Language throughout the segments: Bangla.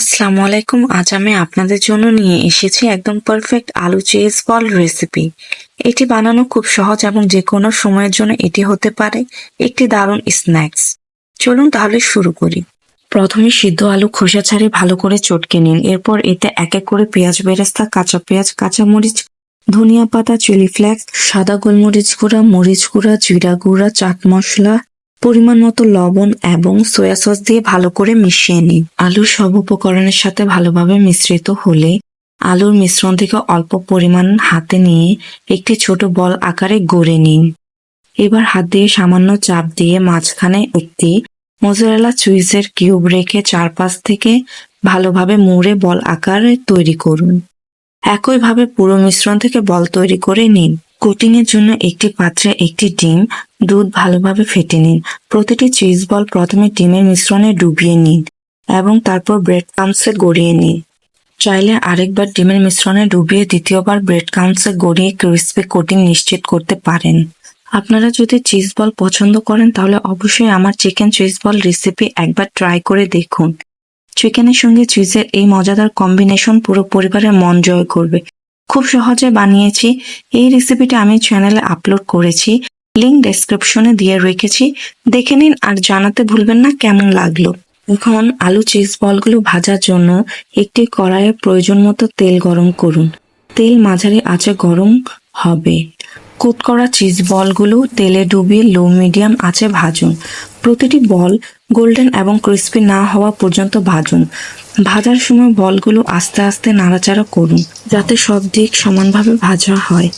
আসসালামু আলাইকুম। আজ আমি আপনাদের জন্য নিয়ে এসেছি একদম পারফেক্ট আলু চিজ বল রেসিপি এটি বানানো খুব সহজ এবং যে কোনো সময়ের জন্য এটি হতে পারে একটি দারুণ স্ন্যাক্স চলুন তাহলে শুরু করি। প্রথমে সিদ্ধ আলু খোসা ছাড়িয়ে ভালো করে চটকে নিন। এরপর এতে এক এক করে পেঁয়াজ বেরেস্তা, কাঁচা পেঁয়াজ কাঁচামরিচ ধনিয়া পাতা চিলি ফ্লেক্স সাদা গোলমরিচ গুঁড়া, মরিচ গুঁড়া, জিরা গুঁড়া, চাট মশলা পরিমাণ মতো লবণ এবং সয়া সস দিয়ে ভালো করে মিশিয়ে নিন আলু সব উপকরণের সাথে ভালোভাবে মিশ্রিত হলে আলুর মিশ্রণ থেকে অল্প পরিমাণ হাতে নিয়ে একটি ছোট বল আকারে গড়ে নিন। এবার হাত দিয়ে সামান্য চাপ দিয়ে মাঝখানে একটি মোজারেলা চুইজের কিউব রেখে চারপাশ থেকে ভালোভাবে মুড়ে বল আকারে তৈরি করুন। একইভাবে পুরো মিশ্রণ থেকে বল তৈরি করে নিন। কোটিং এর জন্য একটি পাত্রে একটি ডিম, দুধ ভালোভাবে ফেটে নিন। প্রতিটি চিজ বল প্রথমে ডিমের মিশ্রণে ডুবিয়ে নিন এবং তারপর ব্রেড ক্রামসে গড়িয়ে নিন। চাইলে আরেকবার ডিমের মিশ্রণে ডুবিয়ে দ্বিতীয়বার ব্রেড ক্রামসে গড়িয়ে ক্রিসপি কোটিং নিশ্চিত করতে পারেন। আপনারা যদি চিজ বল পছন্দ করেন, তাহলে অবশ্যই আমার চিকেন চিজ বল রেসিপি একবার ট্রাই করে দেখুন। চিকেনের সঙ্গে চিজের এই মজাদার কম্বিনেশন পুরো পরিবারের মন জয় করবে। খুব সহজে বানিয়েছি। এই রেসিপিটা আমি চ্যানেলে আপলোড করেছি। লিঙ্ক ডেসক্রিপশনে দিয়ে রেখেছি। দেখে নিন আর জানাতে ভুলবেন না কেমন লাগল। এখন আলু চিজ বলগুলো ভাজার জন্য একটি কড়াইয়ে প্রয়োজন মতো তেল গরম করুন। তেল মাঝারি আঁচে গরম হবে। কোট করা চিজ বলগুলো তেলে ডুবিয়ে লো মিডিয়াম আঁচে ভাজুন। প্রতিটি বল গোল্ডেন এবং ক্রিস্পি না হওয়া পর্যন্ত ভাজুন। ভাজার সময় বলগুলো আস্তে আস্তে নাড়াচাড়া করুন, যাতে সব দিক সমানভাবে ভাজা হয়।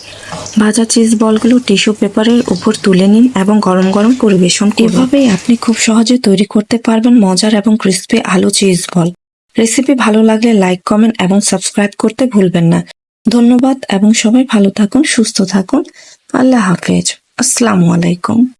ভাজা চিজ বলগুলো টিস্যু পেপারের উপর তুলে নিন এবং গরম গরম পরিবেশন করুন। এভাবেই আপনি খুব সহজে তৈরি করতে পারবেন মজার এবং ক্রিস্পি আলু চিজ বল। রেসিপি ভালো লাগলে লাইক কমেন্ট এবং সাবস্ক্রাইব করতে ভুলবেন না। ধন্যবাদ এবং সবাই ভালো থাকুন, সুস্থ থাকুন। আল্লাহ হাফেজ। আসসালামু আলাইকুম।